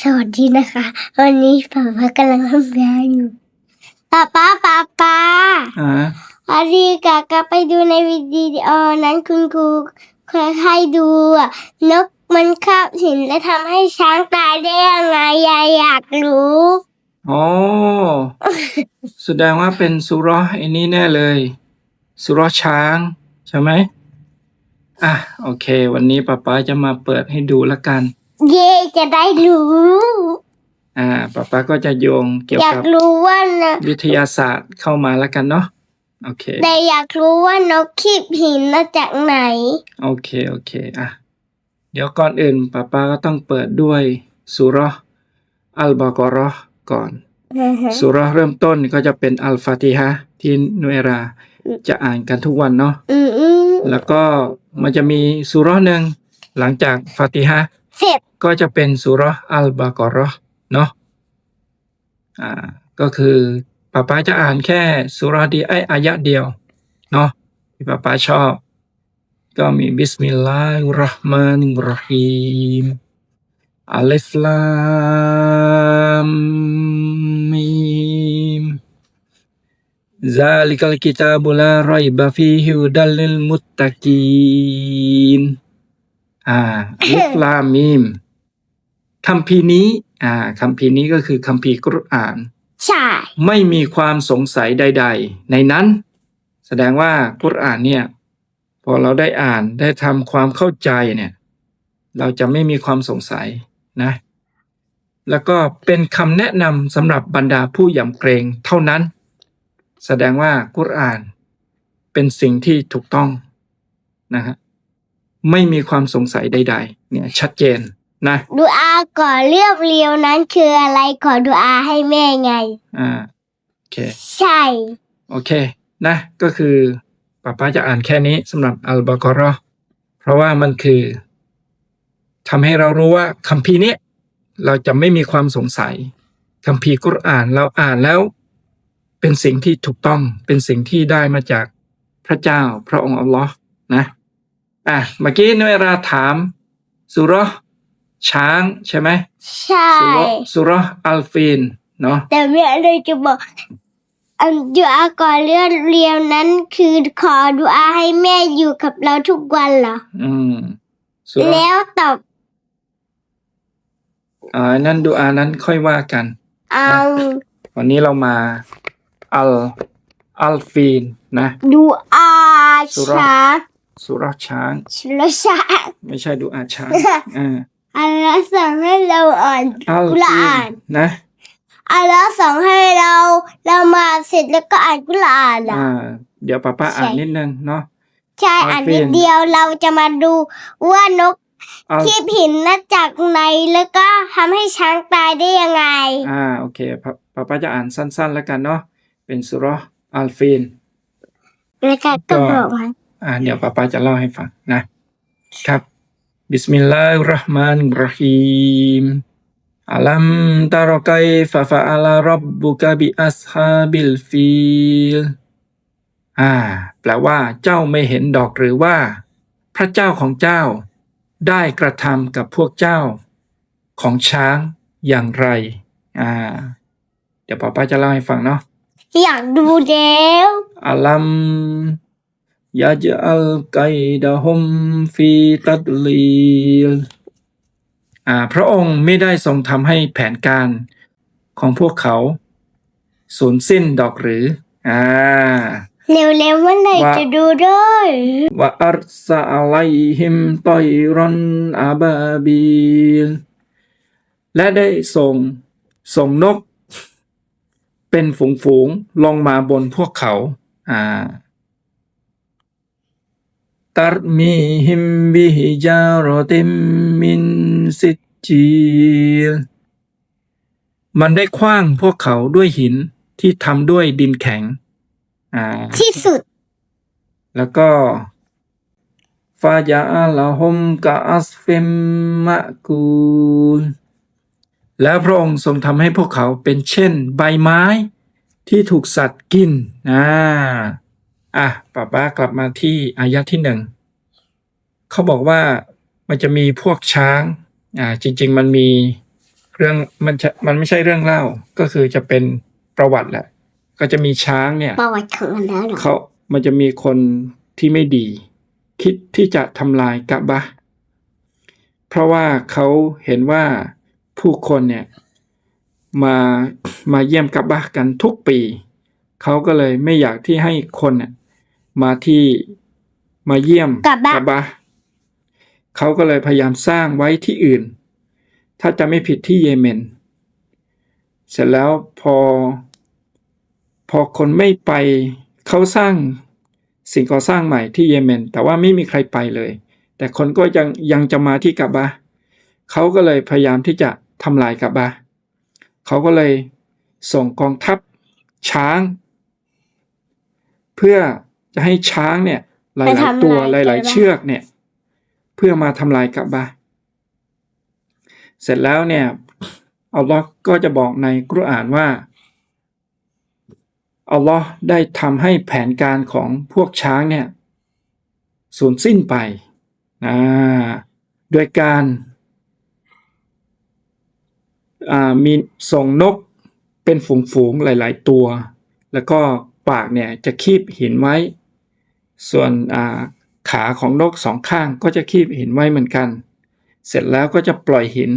สวัสดีนะคะ วันนี้ป๊าป๊ากำลังทำงานอยู่ป๊าป๊าป๊าป๊าอ่าวันนี้กากลับไปดูในวิดีโอนั้นคุณครูเคยให้ดูอะนกมันคาบหินและทำให้ช้างตายได้ยังไงยายอยากรู้อ๋อแสดงว่าเป็นสุเราะห์ไอ้นี้แน่เลย สุเราะห์ช้าง ใช่ไหมอะ โอเค วันนี้ป๊าป๊าจะมาเปิดให้ดูละกัน เย่จะได้รู้ อ่าป๊าป๊าก็จะโยงเกี่ยวอยากกับรู้ว่านะวิทยาศาสตร์เข้ามาละกันเนาะโอเค แต่อยากรู้ว่านกคีบหินมาจากไหน โอเค โอเค อะ เดี๋ยวก่อนอื่นป๊าป๊าก็ต้องเปิดด้วยสุเราะห์อัลบากอเราะห์ก่อน สุเราะห์เริ่มต้นก็จะเป็นอัลฟาติฮะห์ที่นุเอราจะอ่านกันทุกวันเนาะ อืมอืมแล้วก็มันจะมีสุเราะห์หนึ่งหลังจากฟาติฮะห์เสิบก็จะเป็นสุรอัลบากรอเนาะอ่าก็คือป้าป้าจะอ่านแค่สุรดีไออายะเดียวเนาะที่ป้าป้าชอบ ก็มีบิสมิลลาฮิรราะห์มานิรรฮีมอัลฟลามมิม Zalikal kitabu la raiba fihi hudalil อ่าอัลิฟลามมีมคำพีร์นี้ อ่าคำพีร์นี้ก็คือคำพีร์กุรอาน ใช่ ไม่มีความสงสัยใด ๆ ในนั้น แสดงว่ากุรอานเนี่ย พอเราได้อ่านได้ทำความเข้าใจเนี่ย เราจะไม่มีความสงสัยนะ แล้วก็เป็นคำแนะนำสำหรับบรรดาผู้ยำเกรงเท่านั้น แสดงว่ากุรอาน เป็นสิ่งที่ถูกต้องนะฮะ ไม่มีความสงสัยใด ๆ เนี่ยชัดเจนนะดูอาก่อนเรียบเรียวนั้นคืออะไรขอดูอาให้แม่ไง อ่าโอเค ใช่ โอเค นะ ก็คือป้าป้าจะอ่านแค่นี้สำหรับอัลบากอรอห์เพราะว่ามันคือทำให้เรารู้ว่าคัมภีร์นี้เราจะไม่มีความสงสัยคัมภีร์กุรอานเราอ่านแล้ว เป็นสิ่งที่ถูกต้องเป็นสิ่งที่ได้มาจากพระเจ้าพระองค์อัลลอฮ์นะ อะเมื่อกี้นเวลาถามสุเราะห์ช้างใช่ไหมใช่ สุเราะห์สุเราะห์อัลฟีนเนาะแต่แม่เลยจะบอกอันดูอาก่อนเรียบเรียวนั้นคือขอดูอาให้แม่อยู่กับเราทุกวันเหรอ อืมสุเราะห์แล้วตอบอ่านั่นดูอานั้นค่อยว่ากันเอาวันนี้เรามา อัลอัลฟีนนะ ดูอาสุเราะห์ช้าง สุเราะห์ช้างชุลช้างไม่ใช่ดูอาช้างอ่าอัลลอฮ์สั่งให้เราอ่านอัลกุรฟีอานนนะอัลลอฮ์สั่งให้เราเรามาเสร็จแล้วก็อ่านกุรอานเหรออ่า เดี๋ยวป้าป้าใช่อ่านนิดนึงเนาะใช่อัลอ่านฟีนินดเดียวเราจะมาดูว่านกอัลที่ผินมาจากไหนแล้วก็ทำให้ช้างตายได้ยังไง อ่าโอเคป้าป้าป้าจะอ่านสั้นๆแล้วกันเนาะเป็นสุเราะห์อัลฟีนแล้วก็ก็ก็บอกว่า อ่าเดี๋ยวป้าป้าจะเล่าให้ฟังนะครับบิสมิลลาฮิรเราะห์มานิรเราะฮีมอัลัมตารอไกฟะฟะอาลารับบุกะบิอัสฮาบิลฟีลอ่า แปลว่า เจ้าไม่เห็นดอกหรือว่า พระเจ้าของเจ้า ได้กระทำกับพวกเจ้า ของช้างอย่างไร อ่า เดี๋ยวป้าป้าจะเล่าให้ฟังเนาะอยากดูแล้วอัลัม ยาจอัลไกดะฮุมฟีตัดลีลอ่าพระองค์ไม่ได้ทรงทำให้แผนการของพวกเขาสูญสิ้นดอกหรือ อ่า เร็วๆเมื่อไหร่ว่าจะดูด้วยวะอัรซะอะลัยฮิมตอยรอนอาบาบีลและได้ส่งส่งนก เป็นฝูงๆ ลงมาบนพวกเขา อ่า ตรมีหิมบิฮิจารติมมินสิจจีลมันได้คว้างพวกเขาด้วยหินที่ทำด้วยดินแข็ง อ่า ที่สุด แล้วก็ฟาจาลาฮมกาอัสฟิมมะกูล แล้วพระองค์ทรงทำให้พวกเขาเป็นเช่น ใบไม้ที่ถูกสัตว์กิน อ่า อะป้าป้ากลับมาที่อายะที่หนึ่งเขาบอกว่ามันจะมีพวกช้างอ่าจริง ๆ มันมีเรื่องมันจะมันไม่ใช่เรื่องเล่าก็คือจะเป็นประวัติแหละ ก็จะมีช้างเนี่ยประวัติของมันแล้วเหรอเขามันจะมีคนที่ไม่ดี คิดที่จะทำลายกะบะห์เพราะว่าเขาเห็นว่าผู้คนเนี่ยมามาเยี่ยมกะบะห์กันทุกปี เขาก็เลยไม่อยากที่ให้คนเนี่ย มาที่มาเยี่ยมกะบะ บะห์เขาก็เลยพยายามสร้างไว้ที่อื่น ถ้าจะไม่ผิดที่เยเมน เสร็จแล้วพอ พอคนไม่ไปเขาสร้างสิ่งก่อสร้างใหม่ที่เยเมน แต่ว่าไม่มีใครไปเลย แต่คนก็ยังยังจะมาที่กะบะห์เขาก็เลยพยายามที่จะทำลายกะบะห์เขาก็เลยส่งกองทัพช้าง เพื่อ จะให้ช้างเนี่ย หลายๆตัวหลาย ๆ เชือกเนี่ย เพื่อมาทำลายกะบะห์เสร็จแล้วเนี่ยอัลลอฮ์ก็จะบอกในกุรอานว่าอัลลอฮ์ได้ทำให้แผนการของพวกช้างเนี่ยสูญสิ้นไปอ่าโดยการอ่ามีส่งนกเป็นฝูงๆหลาย ๆ ตัว แล้วก็ปากเนี่ยจะคีบหินไว้ ส่วนขาของนกสองข้างก็จะคีบหินไว้เหมือนกัน เสร็จแล้วก็จะปล่อยหิน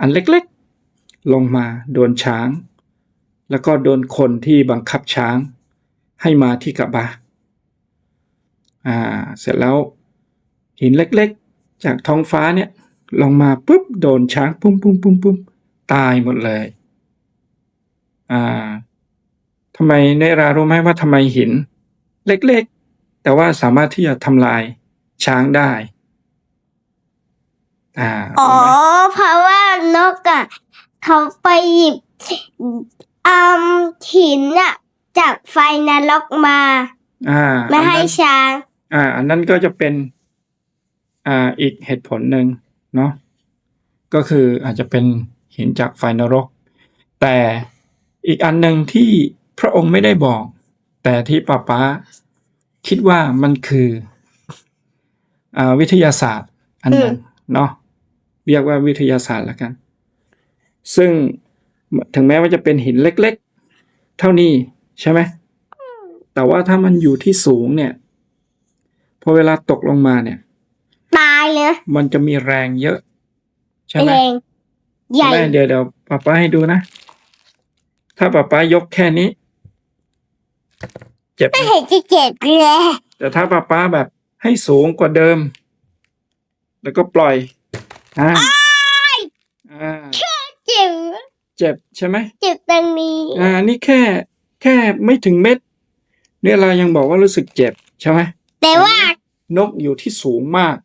อันเล็กๆ ลงมาโดนช้าง แล้วก็โดนคนที่บังคับช้าง ให้มาที่กะบะอ่าเสร็จแล้วหินเล็กๆ จากท้องฟ้าเนี่ยลงมาปุ๊บโดนช้างปุ้มปุ้มปุ้มปุ้มตายหมดเลยอ่าทำไมเนรารู้ไหมว่าทำไมหิน เล็กๆ แต่ว่าสามารถที่จะทำลายช้างได้ อ่าอ๋อรู้ไหมเพราะว่านกอะเขาไปหยิบอืมหินอะจากไฟนรกมา อ่าไม่อันให้นั้นช้าง อ่า อันนั้นก็จะเป็น อ่าอีกเหตุผลหนึ่งเนาะก็คืออาจจะเป็นหินจากไฟนรก แต่อีกอันหนึ่งที่พระองค์ไม่ได้บอก แต่ที่ป้าป๊า คิดว่ามันคืออ่าวิทยาศาสตร์ อันหนึ่งเนาะเรียกว่าวิทยาศาสตร์ละกัน ซึ่งถึงแม้ว่าจะเป็นหินเล็ก ๆ เท่านี้ใช่ไหมแต่ว่าถ้ามันอยู่ที่สูงเนี่ย พอเวลาตกลงมาเนี่ยตายเลยมันจะมีแรงเยอะ ใช่ไหมแรงใหญ่ใช่ไหมเดี๋ยวเดี๋ยวป้าป้าให้ดูนะ ถ้าป้าป้ายกแค่นี้ เจ็บไหมไม่เห็นจะเจ็บเลยแต่ถ้าป้าป้าแบบให้สูงกว่าเดิม แล้วก็ปล่อยอ่าอ่าเจ็บเจ็บใช่ไหมเจ็บตรงนี้อ่า นี่แค่แค่ไม่ถึงเม็ด เนี่ยเรายังบอกว่ารู้สึกเจ็บใช่ไหมแต่ว่านกอยู่ที่สูงมาก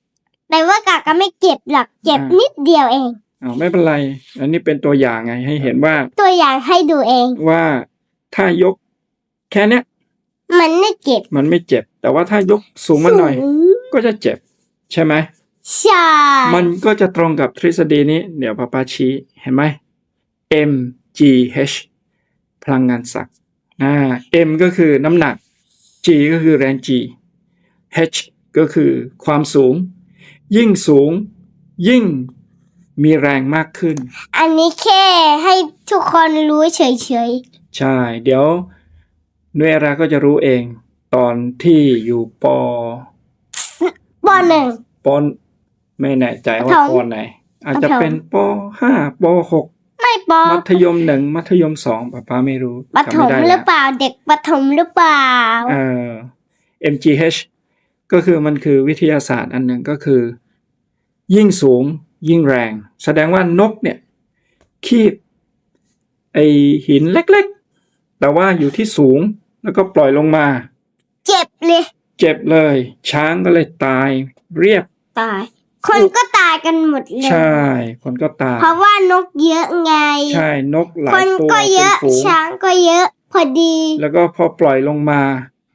แต่ว่ากาก็ไม่เจ็บหรอกเจ็บอ่านินิดเดียวเองอ้าวไม่เป็นไร อันนี้เป็นตัวอย่างไงให้เห็นว่า ตัวอย่างให้ดูเองว่าถ้ายกแค่เนี้ย มันไม่เจ็บมันไม่เจ็บ แต่ว่าถ้ายกสูงมาหน่อยสูงก็จะเจ็บ ใช่ไหมใช่มันก็จะตรงกับทฤษฎีนี้ เดี๋ยวป้าป้าชี้เห็นไหม m g h พลังงานศักย์อ่า m ก็คือน้ำหนัก g ก็คือแรง g h ก็คือความสูง ยิ่งสูง ยิ่งมีแรงมากขึ้น อันนี้แค่ให้ทุกคนรู้เฉยใช่ เดี๋ยว เนยราก็จะรู้เอง ตอนที่อยู่ปๆปหนึ่งปไม่แน่ใจว่าประถมปไหน อาจจะประถมเป็นปห้าปหกไม่ปมัธยมหนึ่งมัธยมสองป้าป้าไม่รู้ปจำฐไม่มได้หแล้รือวเปล่าเด็กปฐมหรือเปล่าเอ่อ MGH ก็คือมันคือวิทยาศาสตร์อันหนึ่งก็คือ ยิ่งสูงยิ่งแรง แสดงว่านกเนี่ย คีบไอหินเล็กๆ แต่ว่าอยู่ที่สูง แล้วก็ปล่อยลงมา เจ็บเลย เจ็บเลย ช้างก็เลยตาย เรียบตาย คนก็ตายกันหมดเลย ใช่ คนก็ตาย เพราะว่านกเยอะไง ใช่นกหลาคยนตัวก็เป็เยนอะฝูงช้างก็เยอะ พอดี แล้วก็พอปล่อยลงมา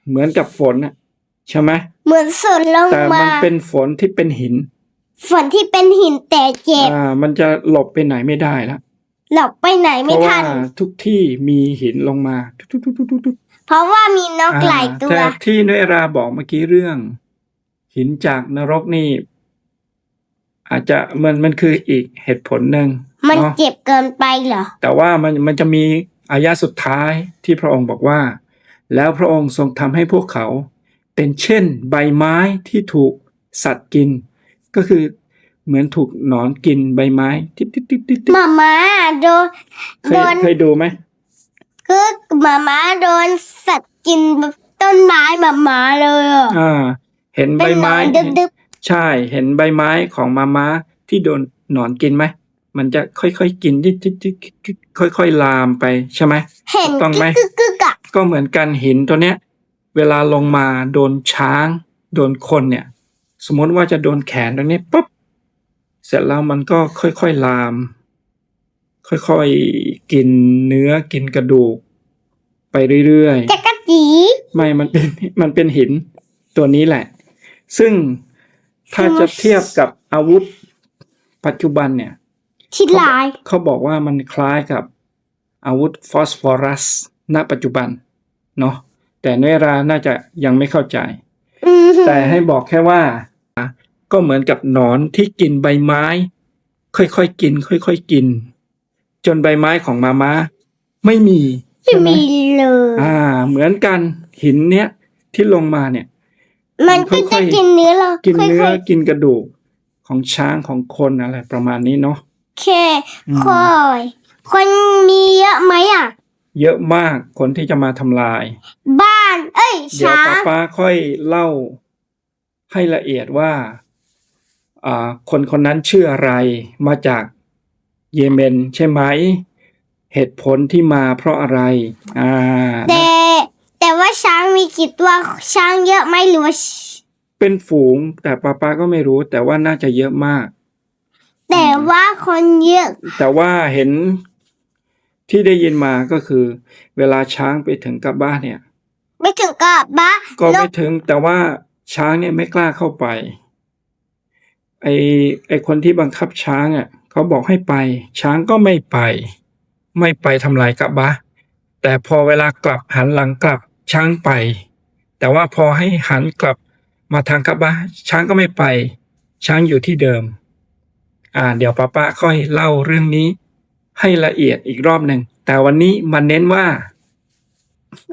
เหมือนกับฝนน่ะใช่ไหมเหมือนฝนลงแต่มามันเป็นฝนที่เป็นหินฝนที่เป็นหินแต่เจ็บ อ่ามันจะหลบไปไหนไม่ได้แล้วหลบไปไหนเพไม่ราะทัว่าน ทุกที่มีหินลงมาทุกๆๆๆ เพราะว่ามีนกหลายๆตัว แต่ที่เนยราบอกเมื่อกี้เรื่อง หินจากนรกนี่ อาจจะมันมันคืออีกเหตุผลหนึ่งมันเนาะเจ็บเกินไปเหรอ แต่ว่ามันมันจะมีอายะสุดท้ายที่พระองค์บอกว่า แล้วพระองค์ทรงทำให้พวกเขา เป็นเช่น ใบไม้ที่ถูกสัตว์กิน ก็คือเหมือนถูกหนอนกินใบไม้ทิบทิบทิบทิบทิบหมาม้าโดนเคโดยนเคยดูไหม คือหมาม้าโดนสัตว์กินต้นไม้หมาม้าเลยอะอ่า เห็นเป็ใบนหนไม้อนดึบใช่ เห็นใบไม้ของมาม้าที่โดนหนอนกินไหม มันจะค่อยๆกินทิดทิดทิดทิดค่อยๆลามไปใช่ไหม ๆเห็นถูกต้องไหม กึกกึกกึกอะก็เหมือนกันหินตัวเนี้ย เวลาลงมาโดนช้าง โดนคนเนี่ย สมมติว่าจะโดนแขนตรงนี้ปุ๊บเสร็จแล้วมันก็ค่อยๆลาม ค่อยๆ กินเนื้อกินกระดูก ไปเรื่อยๆจักรจีไม่มันเป็นมันเป็นหินตัวนี้แหละ ซึ่งถ้าจะเทียบกับอาวุธปัจจุบันเนี่ยที่ลายเขาบอกว่ามันคล้ายกับอาวุธฟอสฟอรัส ณ ปัจจุบัน เนาะแต่เนราน่าจะยังไม่เข้าใจอืมแต่ให้บอกแค่ว่า ก็เหมือนกับหนอนที่กินใบไม้ ค่อยๆกิน ค่อยๆกิน จนใบไม้ของมาม้าไม่มีไม่ใช่ไหมมีเลย อ่า เหมือนกันหินเนี้ยที่ลงมาเนี่ย มันก็ค่จะอยๆกินเนื้อเรากินเนื้อค่อยกินกระดูกของช้างของคนอะไรประมาณนี้เนาะ ๆแค่อืมค่อย คนมีเยอะไหมอะ เยอะมากคนที่จะมาทำลาย บ้าน เอ้ยเดี๋ยวช้าป้าง ป้าค่อยเล่าให้ละเอียดว่าอ่าคนคนนั้นชื่ออะไรมาจาก เยเมนใช่ไหม เหตุผลที่มาเพราะอะไร อ่าแต่แต่ว่าช้างมีกี่ตัวช้างเยอะไหมหรือว่า เป็นฝูงแต่ป้าป้าก็ไม่รู้ แต่ว่าน่าจะเยอะมาก แต่ว่าคนเยอะ แต่ว่าเห็นที่ได้ยินมาก็คือ เวลาช้างไปถึงกับบ้านเนี่ย ไม่ถึงกับบ้าก็แล้ไม่วถึงแต่ว่าช้างเนี่ยไม่กล้าเข้าไป ไอไอคนที่บังคับช้างอะ เขาบอกให้ไป ช้างก็ไม่ไป ไม่ไปทำลายกะบะ แต่พอเวลากลับหันหลังกลับช้างไป แต่ว่าพอให้หันกลับมาทางกะบะ ช้างก็ไม่ไป ช้างอยู่ที่เดิม อ่า เดี๋ยวป้าป้าค่อยเล่าเรื่องนี้ ให้ละเอียดอีกรอบหนึ่ง แต่วันนี้มันเน้นว่า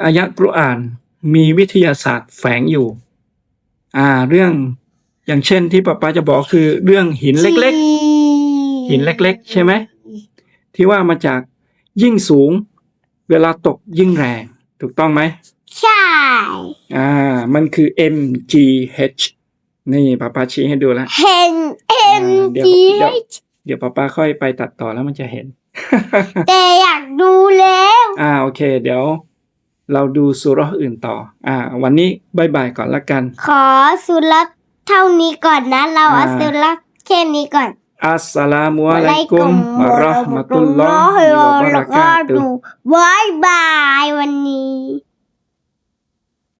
อายะกุรอานมีวิทยาศาสตร์แฝงอยู่ อ่า เรื่องอย่างเช่นที่ป้าป้าจะบอกคือเรื่องหินเล็ก ๆ หินเล็ก ๆ ใช่ไหมที่ว่ามาจากยิ่งสูง เวลาตกยิ่งแรง ถูกต้องไหมใช่ อ่า มันคือ MGH นี่ป้าป้าชี้ให้ดูแล้วเห็นเอ็มเดี๋ยวจีเดี๋ยวเดี๋ยวป้าป้าค่อยไปตัดต่อแล้วมันจะเห็น แต่อยากดูแล้ว อ่าโอเค เดี๋ยว เราดูสุเราะห์อื่นต่อ อ่า วันนี้บายบายก่อนละกัน ขอสุรัตเท่านี้ก่อนนะ เราอ่าเอาสุรัตแค่นี้ก่อน อัสสลามุอะลัยกุมวะเราะห์มะตุลลอฮิวะบะเราะกาตุฮ์ บายบายวันนี้